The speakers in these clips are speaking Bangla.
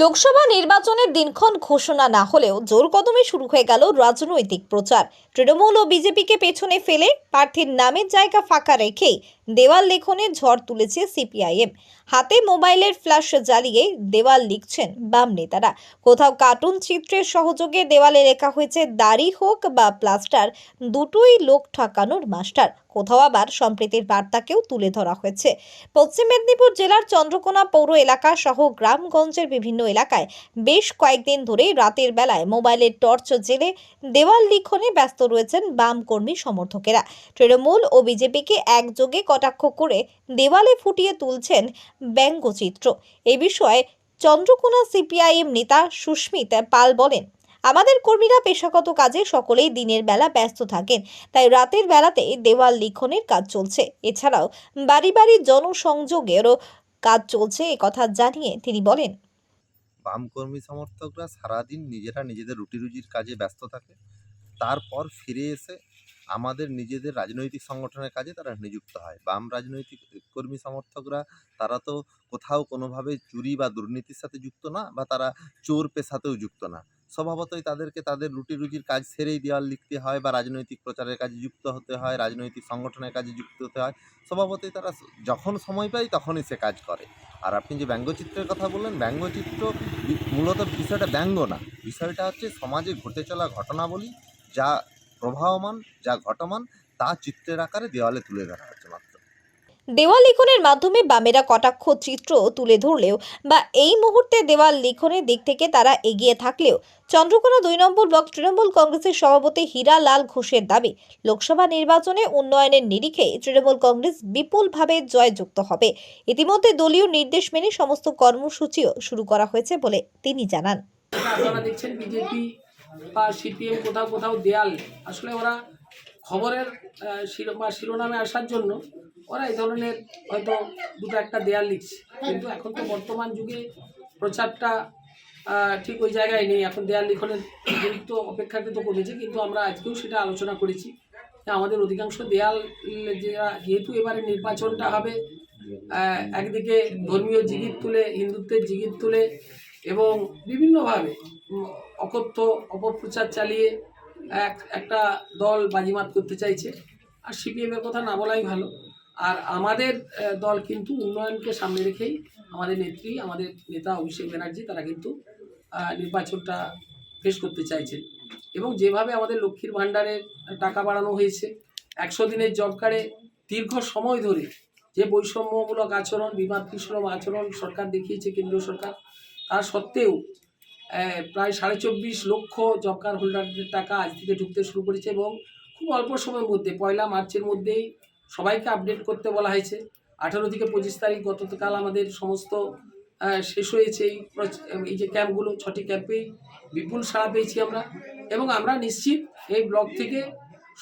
লোকসভা নির্বাচনের দিনক্ষণ ঘোষণা না হলেও জোর কদমে শুরু হয়ে গেল রাজনৈতিক প্রচার। তৃণমূল ও বিজেপিকে পেছনে ফেলে প্রার্থীর নামের জায়গা ফাঁকা রেখেই দেওয়াল লেখনে ঝড় তুলেছে সিপিআইএম। হাতে মোবাইলের ফ্ল্যাশ জ্বালিয়ে দেওয়াল লিখছেন বাম নেতারা। কোথাও কার্টুন চিত্রের সহযোগে দেওয়ালে লেখা হয়েছে, দাড়ি হোক বা প্লাস্টার, দুটোই লোক ঠকানোর মাস্টার। কোথাও আবার সম্প্রীতির বার্তাকেও তুলে ধরা হয়েছে। পশ্চিম মেদিনীপুর জেলার চন্দ্রকোনা পৌর এলাকা সহ গ্রামগঞ্জের বিভিন্ন এলাকায় বেশ কয়েকদিন ধরেই রাতের বেলায় মোবাইলের টর্চ জেলে দেওয়াল লিখনে ব্যস্ত রয়েছেন বাম কর্মী সমর্থকেরা। তৃণমূল ও বিজেপিকে একযোগে কটাক্ষ করে দেওয়ালে ফুটিয়ে তুলছেন ব্যঙ্গচিত্র। এ বিষয়ে চন্দ্রকোনা সিপিআইএম নেতা সুস্মিত পাল বলেন, আমাদের কর্মীরা পেশাগত কাজে সকলেই দিনের বেলা ব্যস্ত থাকেন, তাই রাতের বেলাতে দেওয়াল লিখনের কাজ চলছে। এছাড়াও বাড়ি বাড়ি জনসংযোগেরও কাজ চলছে কথা জানিয়ে তিনি বলেন। বাম কর্মী সমর্থকরা সারাদিন নিজেরা নিজেদের রুটি রুজির কাজে ব্যস্ত থাকে, তারপর ফিরে এসে আমাদের নিজেদের রাজনৈতিক সংগঠনের কাজে তারা নিযুক্ত হয়। বাম রাজনৈতিক কর্মী সমর্থকরা, তারা তো কোথাও কোনোভাবে চুরি বা দুর্নীতির সাথে যুক্ত না বা তারা চোর পেশাতেও যুক্ত না। স্বভাবতই তাদেরকে তাদের রুটি রুজির কাজ সেরেই দেওয়াল লিখতে হয় বা রাজনৈতিক প্রচারের কাজে যুক্ত হতে হয়, রাজনৈতিক সংগঠনের কাজে যুক্ত হতে হয়। স্বভাবতই তারা যখন সময় পায় তখনই সে কাজ করে। আর আপনি যে ব্যঙ্গচিত্রের কথা বললেন, ব্যঙ্গচিত্র মূলত বিষয়টা ব্যঙ্গ না। বিষয়টা হচ্ছে সমাজে ঘটে চলা ঘটনাবলী যা প্রবাহমান যা ঘটমান তা চিত্রের আকারে দেওয়ালে তুলে ধরা হচ্ছে মাত্র। দেওয়াল লিখনের মাধ্যমে বামেরা কটাক্ষ চিত্র তুলে ধরলেও বা এই মুহূর্তে দেওয়াল লিখনের দিক থেকে তারা এগিয়ে থাকলেও চন্দ্রকোনা দুই নম্বর ব্লক তৃণমূল কংগ্রেসের সভাপতি হীরা লাল ঘোষের দাবি লোকসভা নির্বাচনে উন্নয়নের নিরিখে তৃণমূল কংগ্রেস বিপুলভাবে জয়যুক্ত হবে। ইতিমধ্যে দলীয় নির্দেশ মেনে সমস্ত কর্মসূচিও শুরু করা হয়েছে বলে তিনি জানান। আপনারা দেখছেন বিজেপি বা সিপিএম কোথাও কোথাও দেয়াল আসলে ওরা খবরের বা শিরোনামে আসার জন্য ওরা এই ধরনের হয়তো দুটো একটা দেয়াল লিখছে। কিন্তু এখন তো বর্তমান যুগে প্রচারটা ঠিক ওই জায়গায় নেই। এখন দেয়াল লিখনের গুরুত্ব অপেক্ষাকৃত কমেছে। কিন্তু আমরা আজকেও সেটা আলোচনা করেছি আমাদের অধিকাংশ দেয়াল যেহেতু এবারে নির্বাচনটা হবে একদিকে ধর্মীয় জিগির তুলে, হিন্দুত্বের জিগির তুলে এবং বিভিন্নভাবে অকথ্য, অপপ্রচার চালিয়ে এক, একটা দল বাজিমাত করতে চাইছে। আর সিপিএমের কথা না বলাই ভালো। আর আমাদের দল কিন্তু উন্নয়নকে সামনে রেখেই আমাদের নেত্রী, আমাদের নেতা অভিষেক ব্যানার্জি, তারা কিন্তু নির্বাচনটা পেশ করতে চাইছেন। এবং যেভাবে আমাদের লক্ষ্মীর ভাণ্ডারের টাকা বাড়ানো হয়েছে, একশো দিনের জব কার্ডে দীর্ঘ সময় ধরে যে বৈষম্যমূলক আচরণ বিমাতৃসুলভ আচরণ সরকার দেখিয়েছে, কেন্দ্রীয় সরকার তা সত্ত্বেও প্রায় সাড়ে চব্বিশ লক্ষ জব কার্ড হোল্ডারদের টাকা আজ থেকে ঢুকতে শুরু করেছে এবং খুব অল্প সময়ের মধ্যে, পয়লা মার্চের মধ্যেই সবাইকে আপডেট করতে বলা হয়েছে। আঠারো থেকে পঁচিশ তারিখ গতকাল আমাদের সমস্ত শেষ হয়েছে এই এই যে ক্যাম্পগুলো, ছটি ক্যাম্পেই বিপুল সাড়া পেয়েছি আমরা এবং আমরা নিশ্চিত এই ব্লক থেকে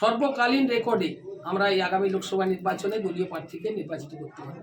সর্বকালীন রেকর্ডে আমরা এই আগামী লোকসভা নির্বাচনে দলীয় প্রার্থীকে নির্বাচিত করতে পারব।